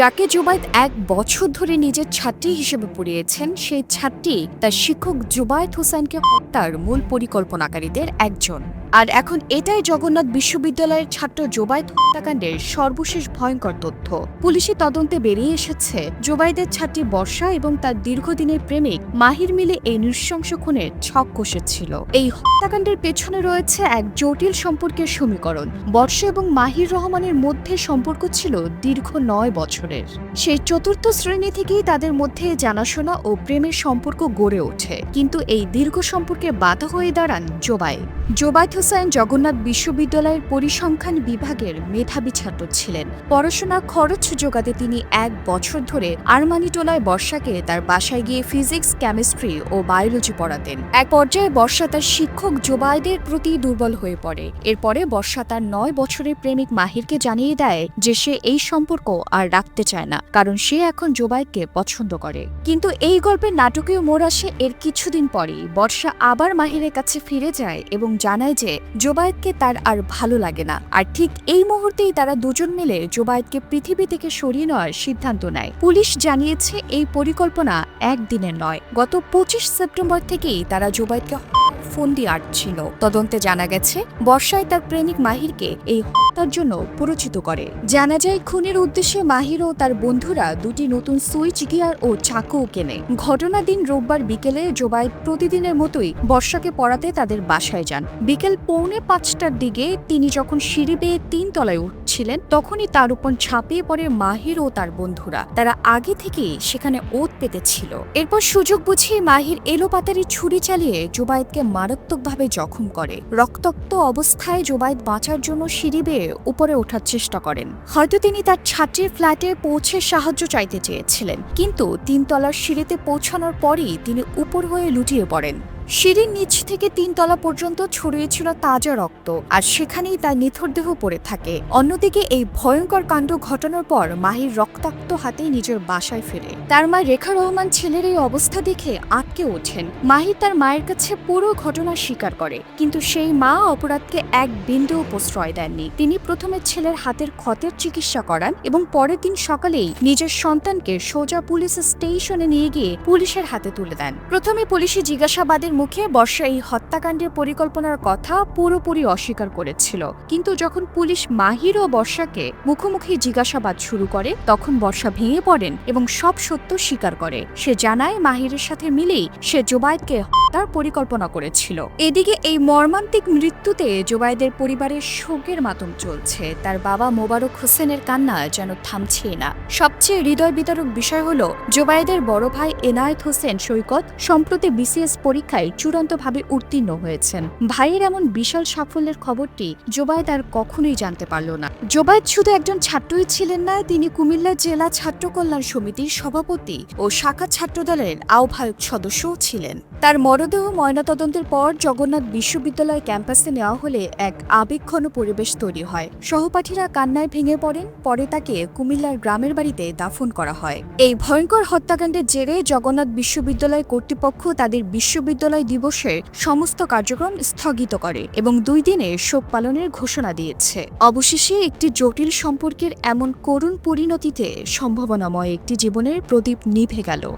যাকে জুবাইদ এক বছর ধরে নিজের ছাত্রী হিসেবে পড়িয়েছেন, সেই ছাত্রী তার শিক্ষক জুবায়েদ হোসেনকে হত্যার মূল পরিকল্পনাকারীদের একজন। আর এখন এটাই জগন্নাথ বিশ্ববিদ্যালয়ের ছাত্র জোবাইদ হত্যাকাণ্ডের সর্বশেষ ভয়ঙ্কর তথ্য। পুলিশি তদন্তে বেরিয়ে এসেছে। জোবাইদের ছাত্রী বর্ষা এবং তার দীর্ঘদিনের প্রেমিক মাহির মিলে এই নৃশংস খুনের ছক কষেছিল। এই হত্যাকাণ্ডের পেছনে রয়েছে এক জটিল সম্পর্কের সমীকরণ। বর্ষা এবং মাহির রহমানের মধ্যে সম্পর্ক ছিল দীর্ঘ নয় বছরের। সেই চতুর্থ শ্রেণি থেকেই তাদের মধ্যে জানাশোনা ও প্রেমের সম্পর্ক গড়ে ওঠে। কিন্তু এই দীর্ঘ সম্পর্কে বাধা হয়ে দাঁড়ান জোবাই জোবাইদ হোসেন জগন্নাথ বিশ্ববিদ্যালয়ের পরিসংখ্যান বিভাগের মেধাবী ছাত্র ছিলেন। পড়াশোনা খরচ যোগাতে তিনি এক বছর ধরে আরমানিটোলায় বর্ষাকে তার বাসায় গিয়ে ফিজিক্স, কেমিস্ট্রি ও বায়োলজি পড়াতেন। এক পর্যায়ে বর্ষা তার শিক্ষক জোবাইদের প্রতি দুর্বল হয়ে পড়ে। এরপরে বর্ষা তার নয় বছরের প্রেমিক মাহিরকে জানিয়ে দেয় যে সে এই সম্পর্ক আর রাখতে চায় না, কারণ সে এখন জোবাইদকে পছন্দ করে। কিন্তু এই গল্পের নাটকীয় মোড় আসে এর কিছুদিন পরেই। বর্ষা আবার মাহিরের কাছে ফিরে যায় এবং জানায় যে জোবায়েদকে তার আর ভালো লাগে না। আর ঠিক এই মুহূর্তেই তারা দুজন মিলে জোবায়েতকে পৃথিবী থেকে সরিয়ে নেওয়ার সিদ্ধান্ত নেয়। পুলিশ জানিয়েছে এই পরিকল্পনা একদিনের নয়, গত পঁচিশ সেপ্টেম্বর থেকেই তারা জোবায়েদকে ফোন দিয়ে আটছিল তদন্তে জানা গেছে, বর্ষায় তার প্রেমিক মাহিরকে এই হত্যার জন্য পরিচিত করে। জানা যায়, খুনের উদ্দেশ্যে মাহির ও তার বন্ধুরা দুটি নতুন সুইচ গিয়ার ও চাকুও কেনে। ঘটনা দিন রোববার বিকেলে জোবাইদ প্রতিদিনের মতোই বর্ষাকে পড়াতে তাদের বাসায় যান। বিকেল পৌনে পাঁচটার দিকে তিনি যখন সিঁড়ি বেয়ে তিন তলায় উঠছিলেন, তখনই তার উপর ঝাঁপিয়ে পড়ে মাহির ও তার বন্ধুরা। তারা আগে থেকেই সেখানে ওত পেতেছিল। এরপর সুযোগ বুঝিয়ে মাহির এলোপাতারি ছুরি চালিয়ে জুবায়েদকে মারাত্মকভাবে জখম করে। রক্তাক্ত অবস্থায় জুবায়েদ বাঁচার জন্য সিঁড়ি বেয়ে উপরে ওঠার চেষ্টা করেন। হয়তো তিনি তার ছাত্রীর ফ্ল্যাটে পৌঁছে সাহায্য চাইতে চেয়েছিলেন, কিন্তু তিনতলার সিঁড়িতে পৌঁছানোর পরই তিনি উপর হয়ে লুটিয়ে পড়েন। সিঁড়ির নিচ থেকে তিনতলা পর্যন্ত ছড়িয়েছিল তাজা রক্ত, আর সেখানেই তার নিথর দেহ পড়ে থাকে। অন্যদিকে এই ভয়ঙ্কর কাণ্ড ঘটানোর পর মাহির রক্তাক্ত হাতে নিজের বাসায় ফেরে। তার মা রেখা রহমান ছেলের এই অবস্থা দেখে আটকে ওঠেন। মাহির তার মায়ের কাছে পুরো ঘটনা স্বীকার করে, কিন্তু সেই মা অপরাধকে এক বিন্দুও প্রশ্রয় দেননি। তিনি প্রথমে ছেলের হাতের ক্ষতের চিকিৎসা করান এবং পরের দিন সকালেই নিজের সন্তানকে সোজা পুলিশ স্টেশনে নিয়ে গিয়ে পুলিশের হাতে তুলে দেন। প্রথমে পুলিশি জিজ্ঞাসাবাদের মুখে বর্ষা এই হত্যাকাণ্ডের পরিকল্পনার কথা পুরোপুরি অস্বীকার করেছিল। কিন্তু যখন পুলিশ মাহির ও বর্ষাকে মুখোমুখি জিজ্ঞাসাবাদ শুরু করে, তখন বর্ষা ভেঙে পড়েন এবং সব সত্য স্বীকার করে। সে জানায়, মাহিরের সাথে মিলেই সে জোবায়েদকে হত্যার পরিকল্পনা করেছিল। এদিকে এই মর্মান্তিক মৃত্যুতে জোবায়েদের পরিবারের শোকের মাতম চলছে। তার বাবা মোবারক হোসেনের কান্না যেন থামছেই না। সবচেয়ে হৃদয় বিতরক বিষয় হল, জোবায়েদের বড় ভাই এনায়েত হোসেন সৈকত সম্প্রতি বিসিএস পরীক্ষায় চূড়ান্তভাবে উত্তীর্ণ হয়েছেন। ভাইয়ের এমন বিশাল সাফল্যের খবরটি জোবায়েদ আর কখনোই জানতে পারল না। জোবায়েদ শুধু একজন ছাত্রই ছিলেন না, তিনি কুমিল্লা জেলা ছাত্র কল্যাণ সমিতির সভাপতি ও শাখা ছাত্রদলের আহ্বায়ক সদস্যও ছিলেন। তার মরদেহ ময়নাতদন্তের পর জগন্নাথ বিশ্ববিদ্যালয় ক্যাম্পাসে নেওয়া হলে এক আবেগঘন পরিবেশ তৈরি হয়। সহপাঠীরা কান্নায় ভেঙে পড়েন, পরে তাকে কুমিল্লার গ্রামের বাড়িতে দাফন করা হয়। এই ভয়ঙ্কর হত্যাকাণ্ডের জেরে জগন্নাথ বিশ্ববিদ্যালয় কর্তৃপক্ষ তাদের বিশ্ববিদ্যালয় দিবসের সমস্ত কার্যক্রম স্থগিত করে এবং দুই দিনে শোক পালনের ঘোষণা দিয়েছে। অবশেষে একটি জটিল সম্পর্কের এমন করুণ পরিণতিতে সম্ভাবনাময় একটি জীবনের প্রদীপ নিভে গেল।